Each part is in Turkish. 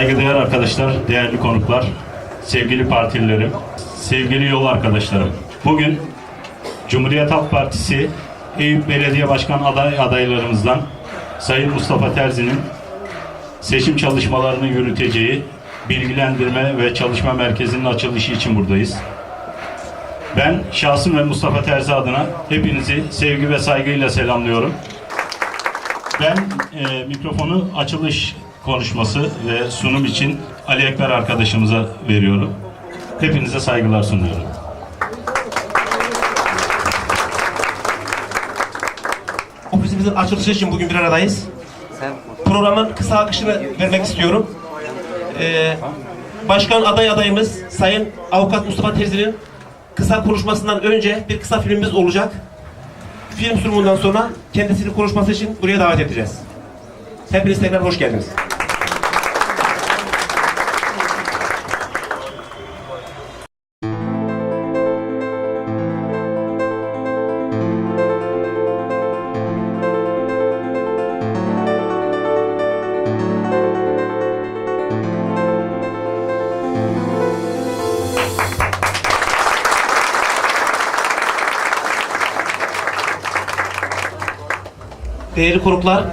Saygıdeğer arkadaşlar, değerli konuklar, sevgili partililerim, sevgili yol arkadaşlarım. Bugün Cumhuriyet Halk Partisi Eyüp Belediye Başkan aday adaylarımızdan Sayın Mustafa Terzi'nin seçim çalışmalarını yürüteceği bilgilendirme ve çalışma merkezinin açılışı için buradayız. Ben şahsım ve Mustafa Terzi adına hepinizi sevgi ve saygıyla selamlıyorum. Ben e, mikrofonu açılış konuşması ve sunum için Ali Ekber arkadaşımıza veriyorum. Hepinize saygılar sunuyorum. Ofisimizin açılışı için bugün bir aradayız. Programın kısa akışını vermek istiyorum. Ee, başkan aday adayımız Sayın Avukat Mustafa Terzi'nin kısa konuşmasından önce bir kısa filmimiz olacak. Film sunumundan sonra kendisini konuşması için buraya davet edeceğiz. Hepiniz tekrar hoş geldiniz. Değerli konuklar,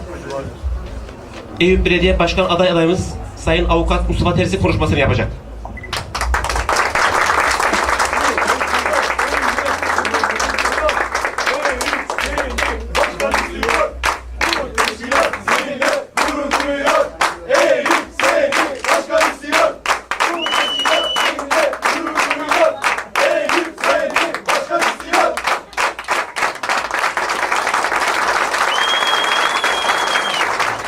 Eyüp Belediye Başkan aday adayımız Sayın Avukat Mustafa Terzi konuşmasını yapacak.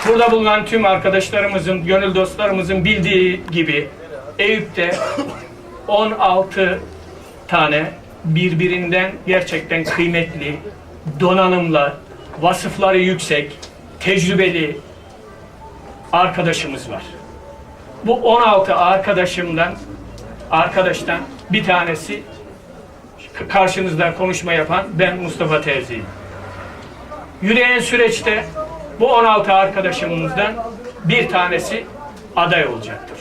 Burada bulunan tüm arkadaşlarımızın, gönül dostlarımızın bildiği gibi Eyüp'te 16 tane birbirinden gerçekten kıymetli, donanımlı, vasıfları yüksek, tecrübeli arkadaşımız var. Bu 16 arkadaşımdan arkadaştan bir tanesi karşınızda konuşma yapan ben Mustafa Terzi'yim. Yürüyen süreçte bu 16 arkadaşımızdan bir tanesi aday olacaktır.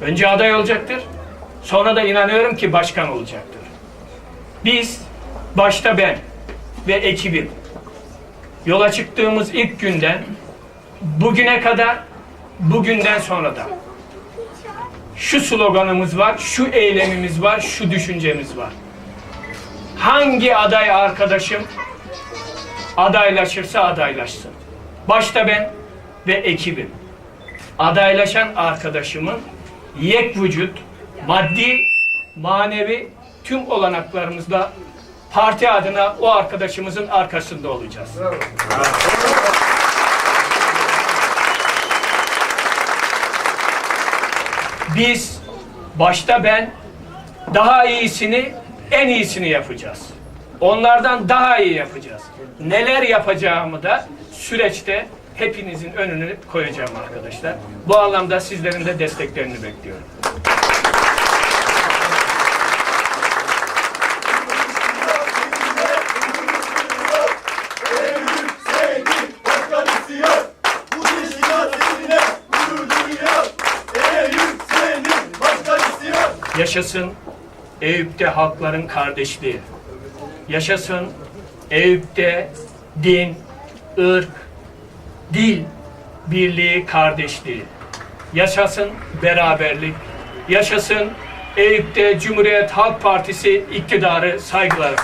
Önce aday olacaktır. Sonra da inanıyorum ki başkan olacaktır. Biz başta ben ve ekibim yola çıktığımız ilk günden bugüne kadar bugünden sonra da şu sloganımız var, şu eylemimiz var, şu düşüncemiz var. Hangi aday arkadaşım adaylaşırsa adaylaşsın. Başta ben ve ekibim. Adaylaşan arkadaşımın yek vücut, maddi, manevi tüm olanaklarımızla parti adına o arkadaşımızın arkasında olacağız. Biz başta ben daha iyisini, en iyisini yapacağız. Onlardan daha iyi yapacağız. Neler yapacağımı da süreçte hepinizin önüne koyacağım arkadaşlar. Bu anlamda sizlerin de desteklerini bekliyorum. Yaşasın Eyüp'te halkların kardeşliği. Yaşasın Eyüp'te din, ırk, dil birliği, kardeşliği. Yaşasın beraberlik. Yaşasın Eyüp'te Cumhuriyet Halk Partisi iktidarı saygılar.